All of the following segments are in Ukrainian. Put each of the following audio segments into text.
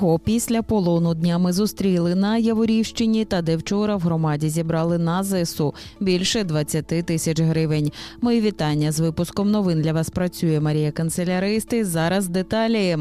Другого після полону днями зустріли на Яворівщині та де вчора в громаді зібрали на ЗСУ більше 20 тисяч гривень. Мої вітання з випуском новин для вас працює Марія Канцеляристи. Зараз деталі.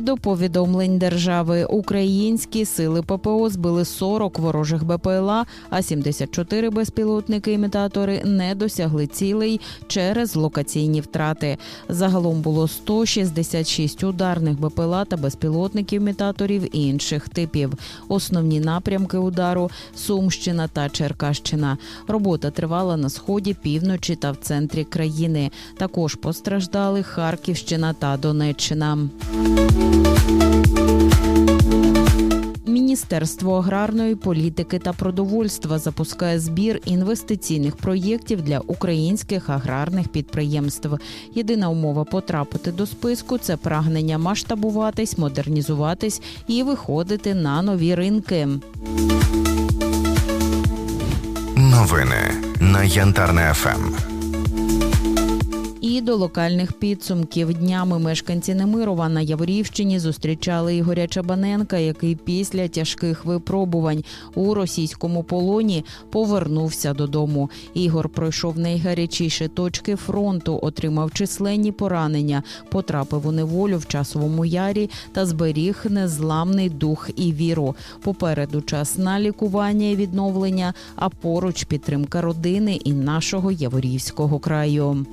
До повідомлень держави українські сили ППО збили 40 ворожих БПЛА, а 74 безпілотники-імітатори не досягли цілей через локаційні втрати. Загалом було 166 ударних БПЛА та безпілотників-імітаторів інших типів. Основні напрямки удару Сумщина та Черкащина. Робота тривала на сході, півночі та в центрі країни. Також постраждали Харківщина та Донеччина. Міністерство аграрної політики та продовольства запускає збір інвестиційних проєктів для українських аграрних підприємств. Єдина умова потрапити до списку це прагнення масштабуватись, модернізуватись і виходити на нові ринки. Новини на Янтарне ФМ. До локальних підсумків днями мешканці Немирова на Яворівщині зустрічали Ігоря Чабаненка, який після тяжких випробувань у російському полоні повернувся додому. Ігор пройшов найгарячіші точки фронту, отримав численні поранення, потрапив у неволю в часовому ярі та зберіг незламний дух і віру. Попереду час на лікування і відновлення, а поруч підтримка родини і нашого Яворівського краю.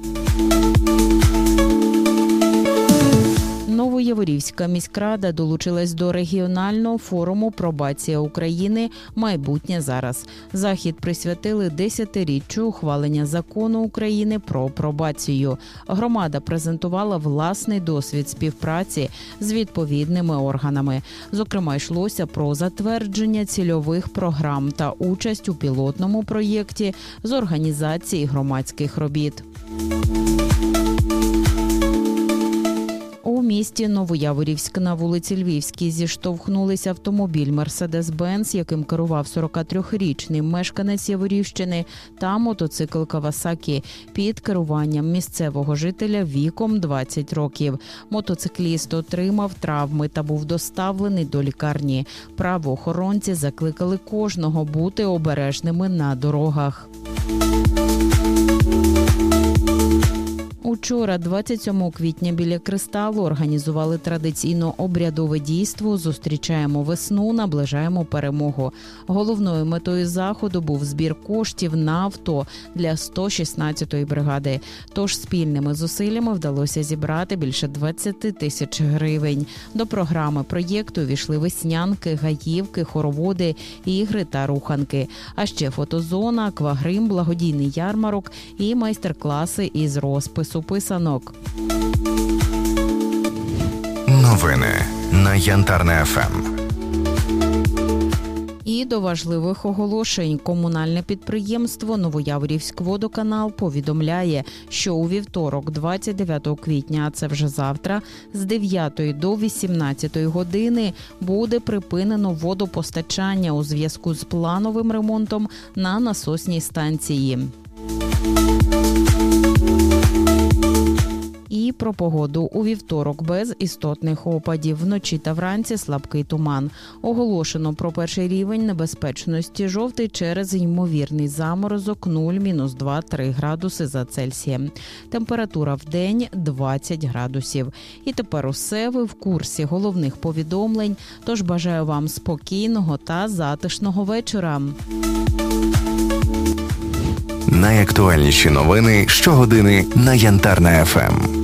Новояворівська міськрада долучилась до регіонального форуму Пробація України майбутнє зараз. Захід присвятили десятиріччю ухвалення закону України про пробацію. Громада презентувала власний досвід співпраці з відповідними органами. Зокрема, йшлося про затвердження цільових програм та участь у пілотному проєкті з організації громадських робіт. Місті Новояворівськ на вулиці Львівській зіштовхнулися автомобіль Мерседес-Бенц, яким керував 43-річний мешканець Яворівщини, та мотоцикл Кавасакі під керуванням місцевого жителя віком 20 років. Мотоцикліст отримав травми та був доставлений до лікарні. Правоохоронці закликали кожного бути обережними на дорогах. Учора, 27 квітня, біля кристалу організували традиційно обрядове дійство. Зустрічаємо весну, наближаємо перемогу. Головною метою заходу був збір коштів на авто для 116-ї бригади. Тож спільними зусиллями вдалося зібрати більше 20 тисяч гривень. До програми проєкту війшли веснянки, гаївки, хороводи, ігри та руханки. А ще фотозона, аквагрим, благодійний ярмарок і майстер-класи із розпису писанок. Новини на Янтарне ФМ. І до важливих оголошень комунальне підприємство Новояворівськводоканал повідомляє, що у вівторок, 29 квітня, а це вже завтра, з 9 до 18 години буде припинено водопостачання у зв'язку з плановим ремонтом на насосній станції. Про погоду у вівторок без істотних опадів. Вночі та вранці слабкий туман. Оголошено про перший рівень небезпечності жовтий через ймовірний заморозок 0-2-3 градуси за Цельсієм. Температура в день 20 градусів. І тепер усе ви в курсі головних повідомлень. Тож бажаю вам спокійного та затишного вечора. Найактуальніші новини щогодини на Янтарне ФМ.